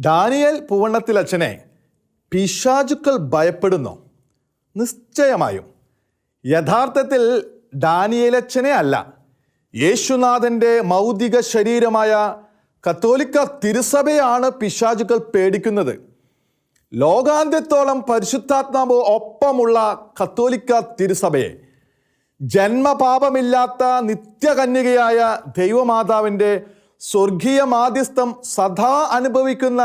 Daniel പൂവണ്ണത്തിലച്ഛനെ പിശാചുക്കൾ ഭയപ്പെടുന്നു. നിശ്ചയമായും യഥാർത്ഥത്തിൽ ഡാനിയലച്ഛനെ അല്ല യേശുനാഥന്റെ മൗതിക ശരീരമായ കത്തോലിക്ക തിരുസഭയാണ് പിശാചുക്കൾ പേടിക്കുന്നത്. ലോകാന്ത്യത്തോളം പരിശുദ്ധാത്മാവ് ഒപ്പമുള്ള കത്തോലിക്ക തിരുസഭയെ ജന്മപാപമില്ലാത്ത നിത്യകന്യകയായ ദൈവമാതാവിന്റെ സ്വർഗീയ മാധ്യസ്ഥം സദാ അനുഭവിക്കുന്ന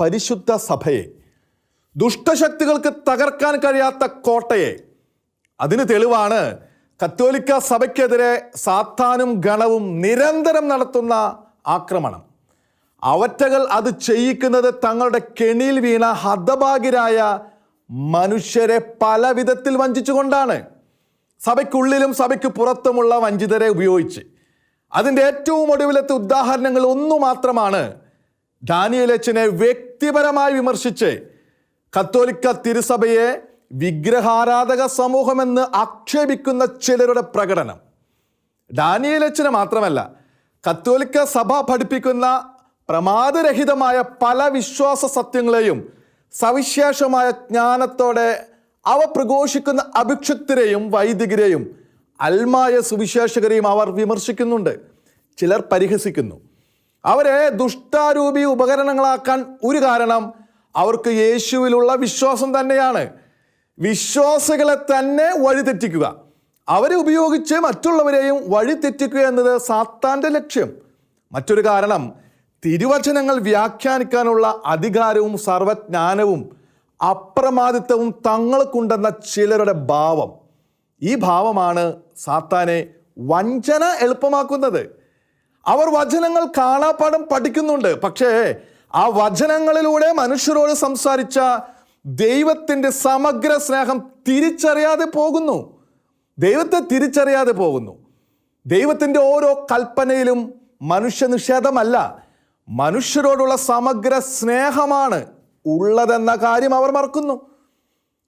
പരിശുദ്ധ സഭയെ ദുഷ്ടശക്തികൾക്ക് തകർക്കാൻ കഴിയാത്ത കോട്ടയെ. അതിന് തെളിവാണ് കത്തോലിക്ക സഭയ്ക്കെതിരെ സാത്താനും ഗണവും നിരന്തരം നടത്തുന്ന ആക്രമണം. അവറ്റകൾ അത് ചെയ്യിക്കുന്നത് തങ്ങളുടെ കെണിയിൽ വീണ ഹതഭാഗ്യരായ മനുഷ്യരെ പല വിധത്തിൽ വഞ്ചിച്ചുകൊണ്ടാണ്. സഭയ്ക്കുള്ളിലും സഭയ്ക്ക് പുറത്തുമുള്ള വഞ്ചിതരെ ഉപയോഗിച്ച്. അതിന്റെ ഏറ്റവും ഒടുവിലത്തെ ഉദാഹരണങ്ങൾ ഒന്നു മാത്രമാണ്. ഡാനിയലച്ചനെ വ്യക്തിപരമായി വിമർശിച്ച് കത്തോലിക്ക തിരുസഭയെ വിഗ്രഹാരാധക സമൂഹമെന്ന് ആക്ഷേപിക്കുന്ന ചിലരുടെ പ്രകടനം. ഡാനിയലച്ചന് മാത്രമല്ല കത്തോലിക്ക സഭ പഠിപ്പിക്കുന്ന പ്രമാദരഹിതമായ പല വിശ്വാസ സത്യങ്ങളെയും സവിശേഷമായ ജ്ഞാനത്തോടെ അവ പ്രഘോഷിക്കുന്ന അഭിക്ഷുക്തരെയും വൈദികരെയും അൽമായ സുവിശേഷകരെയും അവർ വിമർശിക്കുന്നുണ്ട്. ചിലർ പരിഹസിക്കുന്നു. അവരെ ദുഷ്ടാരൂപി ഉപകരണങ്ങളാക്കാൻ ഒരു കാരണം അവർക്ക് യേശുവിലുള്ള വിശ്വാസം തന്നെയാണ്. വിശ്വാസികളെ തന്നെ വഴിതെറ്റിക്കുക അവരെ ഉപയോഗിച്ച് മറ്റുള്ളവരെയും വഴിതെറ്റിക്കുക എന്നത് സാത്താന്റെ ലക്ഷ്യം. മറ്റൊരു കാരണം തിരുവചനങ്ങൾ വ്യാഖ്യാനിക്കാനുള്ള അധികാരവും സർവജ്ഞാനവും അപ്രമാദിത്വവും തങ്ങൾക്കുണ്ടെന്ന ചിലരുടെ ഭാവം. ഈ ഭാവമാണ് സാത്താനെ വഞ്ചന എളുപ്പമാക്കുന്നത്. അവർ വചനങ്ങൾ കാണാപ്പാടം പഠിക്കുന്നുണ്ട്. പക്ഷേ ആ വചനങ്ങളിലൂടെ മനുഷ്യരോട് സംസാരിച്ച ദൈവത്തിന്റെ സമഗ്ര സ്നേഹം തിരിച്ചറിയാതെ പോകുന്നു. ദൈവത്തെ തിരിച്ചറിയാതെ പോകുന്നു. ദൈവത്തിന്റെ ഓരോ കൽപ്പനയിലും മനുഷ്യ നിഷേധമല്ല മനുഷ്യരോടുള്ള സമഗ്ര സ്നേഹമാണ് ഉള്ളതെന്ന കാര്യം അവർ മറക്കുന്നു.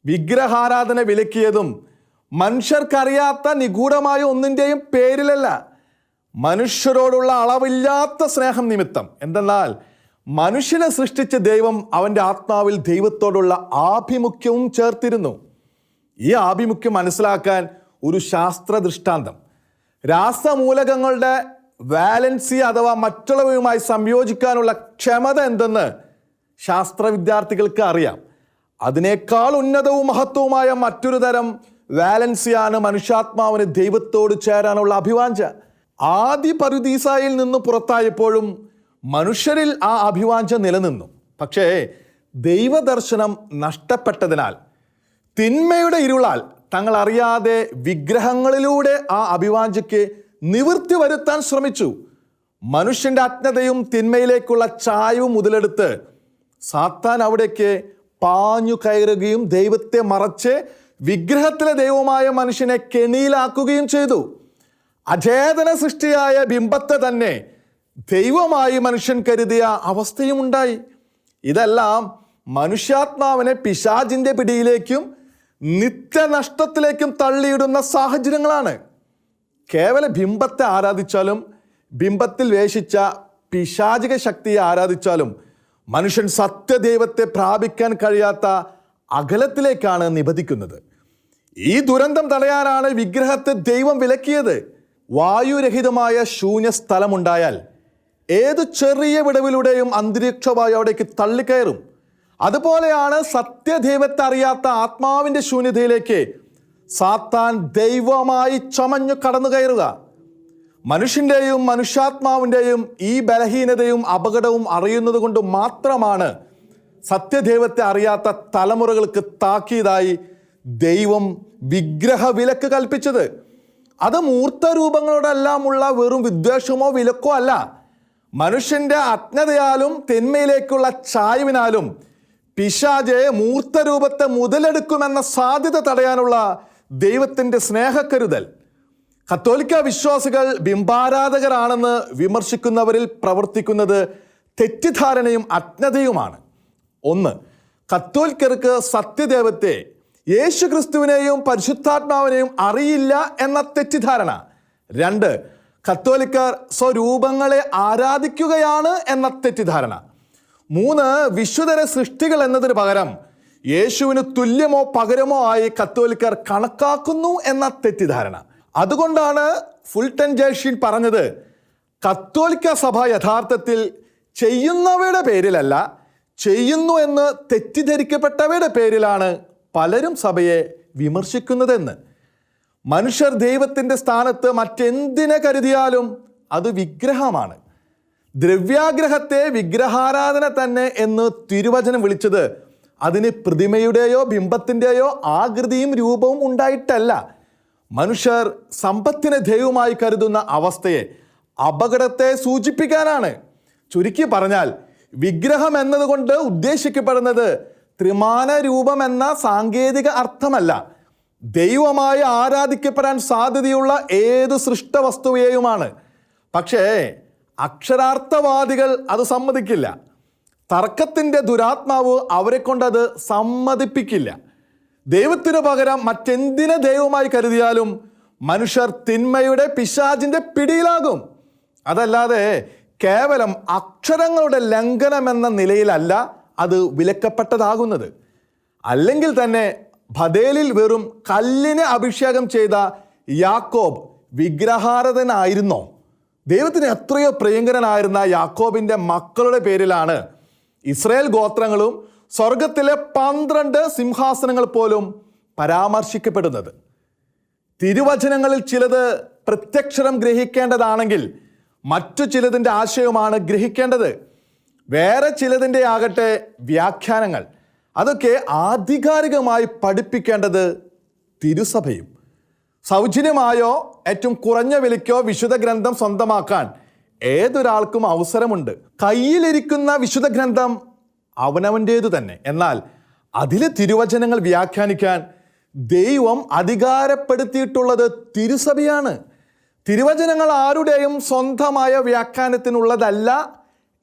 വിഗ്രഹാരാധന വിലക്കിയതും മനുഷ്യർക്കറിയാത്ത നിഗൂഢമായ ഒന്നിന്റെയും പേരിലല്ല. മനുഷ്യരോടുള്ള അളവില്ലാത്ത സ്നേഹം നിമിത്തം. എന്തെന്നാൽ മനുഷ്യനെ സൃഷ്ടിച്ച ദൈവം അവന്റെ ആത്മാവിൽ ദൈവത്തോടുള്ള ആഭിമുഖ്യവും ചേർത്തിരുന്നു. ഈ ആഭിമുഖ്യം മനസ്സിലാക്കാൻ ഒരു ശാസ്ത്ര ദൃഷ്ടാന്തം. രാസമൂലകങ്ങളുടെ വാലൻസി അഥവാ മറ്റുള്ളവയുമായി സംയോജിക്കാനുള്ള ക്ഷമത എന്തെന്ന് ശാസ്ത്ര വിദ്യാർത്ഥികൾക്ക് അറിയാം. അതിനേക്കാൾ ഉന്നതവും മഹത്വവുമായ മറ്റൊരു തരം വാലൻസിയാണ് മനുഷ്യാത്മാവിന് ദൈവത്തോട് ചേരാനുള്ള അഭിവാഞ്ച ആദ്യ പരുദീസായിൽ നിന്ന് പുറത്തായപ്പോഴും മനുഷ്യരിൽ ആ അഭിവാഞ്ച നിലനിന്നു. പക്ഷേ ദൈവദർശനം നഷ്ടപ്പെട്ടതിനാൽ തിന്മയുടെ ഇരുളാൽ തങ്ങൾ അറിയാതെ വിഗ്രഹങ്ങളിലൂടെ ആ അഭിവാഞ്ചയ്ക്ക് നിവൃത്തി വരുത്താൻ ശ്രമിച്ചു. മനുഷ്യന്റെ അജ്ഞതയും തിന്മയിലേക്കുള്ള ചായവും മുതലെടുത്ത് സാത്താൻ അവിടേക്ക് പാഞ്ഞു കയറുകയും ദൈവത്തെ മറച്ച് വിഗ്രഹത്തിലെ ദൈവമായ മനുഷ്യനെ കെണിയിലാക്കുകയും ചെയ്തു. അചേതന സൃഷ്ടിയായ ബിംബത്തെ തന്നെ ദൈവമായി മനുഷ്യൻ കരുതിയ അവസ്ഥയും ഉണ്ടായി ഇതെല്ലാം മനുഷ്യാത്മാവിനെ പിശാചിന്റെ പിടിയിലേക്കും നിത്യനഷ്ടത്തിലേക്കും തള്ളിയിടുന്ന സാഹചര്യങ്ങളാണ്. കേവല ബിംബത്തെ ആരാധിച്ചാലും ബിംബത്തിൽ വേഷിച്ച പിശാചിക ശക്തിയെ ആരാധിച്ചാലും മനുഷ്യൻ സത്യദൈവത്തെ പ്രാപിക്കാൻ കഴിയാത്ത അകലത്തിലേക്കാണ് നിബദിക്കുന്നത് ഈ ദുരന്തം തടയാനാണ് വിഗ്രഹത്തെ ദൈവം വിലക്കിയത്. വായുരഹിതമായ ശൂന്യ സ്ഥലമുണ്ടായാൽ ഏത് ചെറിയ വിടവിലൂടെയും അന്തരീക്ഷവായു അവിടേക്ക് തള്ളിക്കയറും. അതുപോലെയാണ് സത്യദൈവത്തെ അറിയാത്ത ആത്മാവിന്റെ ശൂന്യതയിലേക്ക് സാത്താൻ ദൈവമായി ചമഞ്ഞു കടന്നു കയറുക മനുഷ്യന്റെയും മനുഷ്യാത്മാവിന്റെയും ഈ ബലഹീനതയും അപകടവും അറിയുന്നത് കൊണ്ട് മാത്രമാണ് സത്യദൈവത്തെ അറിയാത്ത തലമുറകൾക്ക് താക്കീതായി ദൈവം വിഗ്രഹ വിലക്ക് കൽപ്പിച്ചത്. അത് മൂർത്തരൂപങ്ങളോടെല്ലാമുള്ള വെറും വിദ്വേഷമോ വിലക്കോ അല്ല. മനുഷ്യന്റെ അജ്ഞതയാലും തിന്മയിലേക്കുള്ള ചായ്വിനാലും പിശാജെ മൂർത്തരൂപത്തെ മുതലെടുക്കുമെന്ന സാധ്യത തടയാനുള്ള ദൈവത്തിന്റെ സ്നേഹക്കരുതൽ. കത്തോലിക്ക വിശ്വാസികൾ ബിംബാരാധകരാണെന്ന് വിമർശിക്കുന്നവരിൽ പ്രവർത്തിക്കുന്നത് തെറ്റിദ്ധാരണയും അജ്ഞതയുമാണ്. ഒന്ന് കത്തോലിക്കർക്ക് സത്യദൈവത്തെ യേശു ക്രിസ്തുവിനെയും പരിശുദ്ധാത്മാവിനെയും അറിയില്ല എന്ന തെറ്റിദ്ധാരണ. രണ്ട് കത്തോലിക്കർ സ്വരൂപങ്ങളെ ആരാധിക്കുകയാണ് എന്ന തെറ്റിദ്ധാരണ. മൂന്ന് വിശുദ്ധര സൃഷ്ടികൾ എന്നതിന് പകരം യേശുവിന് തുല്യമോ പകരമോ ആയി കത്തോലിക്കർ കണക്കാക്കുന്നു എന്ന തെറ്റിദ്ധാരണ. അതുകൊണ്ടാണ് ഫുൾട്ടൻ ജേഷീൻ പറഞ്ഞത് കത്തോലിക്ക സഭ യഥാർത്ഥത്തിൽ ചെയ്യുന്നവയുടെ പേരിലല്ല ചെയ്യുന്നു എന്ന് തെറ്റിദ്ധരിക്കപ്പെട്ടവയുടെ പേരിലാണ് പലരും സഭയെ വിമർശിക്കുന്നതെന്ന്. മനുഷ്യർ ദൈവത്തിന്റെ സ്ഥാനത്ത് മറ്റെന്തിനെ കരുതിയാലും അത് വിഗ്രഹമാണ്. ദ്രവ്യാഗ്രഹത്തെ വിഗ്രഹാരാധന തന്നെ എന്ന് തിരുവചനം വിളിച്ചത് അതിന് പ്രതിമയുടെയോ ബിംബത്തിന്റെയോ ആകൃതിയും രൂപവും ഉണ്ടായിട്ടല്ല. മനുഷ്യർ സമ്പത്തിനെ ദൈവമായി കരുതുന്ന അവസ്ഥയെ അപകടത്തെ സൂചിപ്പിക്കാനാണ്. ചുരുക്കി പറഞ്ഞാൽ വിഗ്രഹം എന്നതുകൊണ്ട് ഉദ്ദേശിക്കപ്പെടുന്നത് ത്രിമാന രൂപം എന്ന സാങ്കേതിക അർത്ഥമല്ല. ദൈവമായി ആരാധിക്കപ്പെടാൻ സാധ്യതയുള്ള ഏത് സൃഷ്ടവസ്തുവേയുമാണ്. പക്ഷേ അക്ഷരാർത്ഥവാദികൾ അത് സമ്മതിക്കില്ല. തർക്കത്തിന്റെ ദുരാത്മാവ് അവരെ കൊണ്ടത് സമ്മതിപ്പിക്കില്ല. ദൈവത്തിനു പകരം മറ്റെന്തിനെ ദൈവമായി കരുതിയാലും മനുഷ്യർ തിന്മയുടെ പിശാചിന്റെ പിടിയിലാകും. അതല്ലാതെ കേവലം അക്ഷരങ്ങളുടെ ലംഘനം എന്ന നിലയിലല്ല അത് വിലക്കപ്പെട്ടതാകുന്നത്. അല്ലെങ്കിൽ തന്നെ ഭദേലിൽ വെറും കല്ലിന് അഭിഷേകം ചെയ്ത യാക്കോബ് വിഗ്രഹാരതനായിരുന്നോ ദൈവത്തിന് എത്രയോ പ്രിയങ്കരനായിരുന്ന യാക്കോബിന്റെ മക്കളുടെ പേരിലാണ് ഇസ്രയേൽ ഗോത്രങ്ങളും സ്വർഗത്തിലെ പന്ത്രണ്ട് സിംഹാസനങ്ങൾ പോലും പരാമർശിക്കപ്പെടുന്നത്. തിരുവചനങ്ങളിൽ ചിലത് പ്രത്യക്ഷരം ഗ്രഹിക്കേണ്ടതാണെങ്കിൽ മറ്റു ചിലതിന്റെ ആശയമാണ് ഗ്രഹിക്കേണ്ടത്. വേറെ ചിലതിന്റെ ആകട്ടെ വ്യാഖ്യാനങ്ങൾ. അതൊക്കെ ആധികാരികമായി പഠിപ്പിക്കേണ്ടത് തിരുസഭയും. സൗജന്യമായോ ഏറ്റവും കുറഞ്ഞ വിലയ്ക്കോ വിശുദ്ധ ഗ്രന്ഥം സ്വന്തമാക്കാൻ ഏതൊരാൾക്കും അവസരമുണ്ട്. കയ്യിലിരിക്കുന്ന വിശുദ്ധ ഗ്രന്ഥം അവനവന്റേതു തന്നെ. എന്നാൽ അതിലെ തിരുവചനങ്ങൾ വ്യാഖ്യാനിക്കാൻ ദൈവം അധികാരപ്പെടുത്തിയിട്ടുള്ളത് തിരുസഭയാണ്. തിരുവചനങ്ങൾ ആരുടെയും സ്വന്തമായ വ്യാഖ്യാനത്തിനുള്ളതല്ല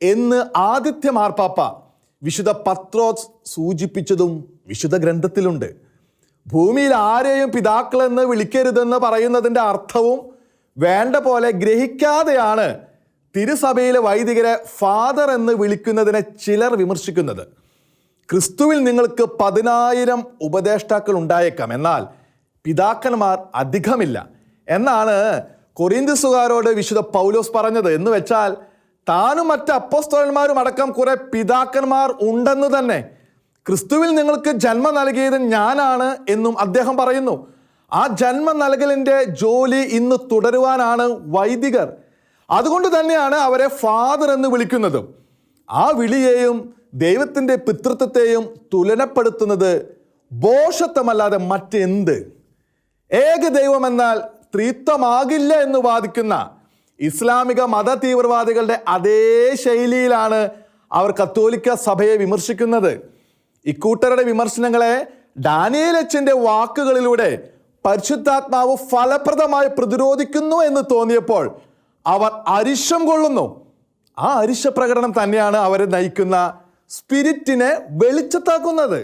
എന്ന് ആദിത്യ മാർപ്പാപ്പ വിശുദ്ധ പത്രോസ് സൂചിപ്പിച്ചതും വിശുദ്ധ ഗ്രന്ഥത്തിലുണ്ട്. ഭൂമിയിൽ ആരെയും പിതാക്കളെന്ന് വിളിക്കരുതെന്ന് പറയുന്നതിന്റെ അർത്ഥവും വേണ്ട പോലെ ഗ്രഹിക്കാതെയാണ് തിരുസഭയിലെ വൈദികരെ ഫാദർ എന്ന് വിളിക്കുന്നതിനെ ചിലർ വിമർശിക്കുന്നത്. ക്രിസ്തുവിൽ നിങ്ങൾക്ക് പതിനായിരം ഉപദേഷ്ടാക്കൾ ഉണ്ടായേക്കാം. എന്നാൽ പിതാക്കന്മാർ അധികമില്ല. എന്നാണ് കൊറിന്തിസുകാരോട് വിശുദ്ധ പൗലോസ് പറഞ്ഞത്. എന്ന് വെച്ചാൽ താനും മറ്റ് അപ്പസ്തോലന്മാരും അടക്കം കുറെ പിതാക്കന്മാർ ഉണ്ടെന്ന് തന്നെ. ക്രിസ്തുവിൽ നിങ്ങൾക്ക് ജന്മം നൽകിയത് ഞാനാണ് എന്നും അദ്ദേഹം പറയുന്നു. ആ ജന്മം നൽകലിന്റെ ജോലി ഇന്ന് തുടരുവാനാണ് വൈദികർ. അതുകൊണ്ട് തന്നെയാണ് അവരെ ഫാദർ എന്ന് വിളിക്കുന്നത്. ആ വിളിയെയും ദൈവത്തിന്റെ പിതൃത്വത്തെയും തുലനപ്പെടുത്തുന്നത് ബോഷത്വമല്ലാതെ മറ്റെന്ത്? ഏക ദൈവമെന്നാൽ ത്രിത്വമാകില്ല എന്ന് വാദിക്കുന്ന ഇസ്ലാമിക മത തീവ്രവാദികളുടെ അതേ ശൈലിയിലാണ് അവർ കത്തോലിക്ക സഭയെ വിമർശിക്കുന്നത്. ഇക്കൂട്ടരുടെ വിമർശനങ്ങളെ ഡാനിയേൽ അച്ഛന്റെ വാക്കുകളിലൂടെ പരിശുദ്ധാത്മാവ് ഫലപ്രദമായി പ്രതിരോധിക്കുന്നു എന്ന് തോന്നിയപ്പോൾ അവർ അരിശം കൊള്ളുന്നു. ആ അരിശ പ്രകടനം തന്നെയാണ് അവരെ നയിക്കുന്ന സ്പിരിറ്റിനെ വെളിച്ചത്താക്കുന്നത്.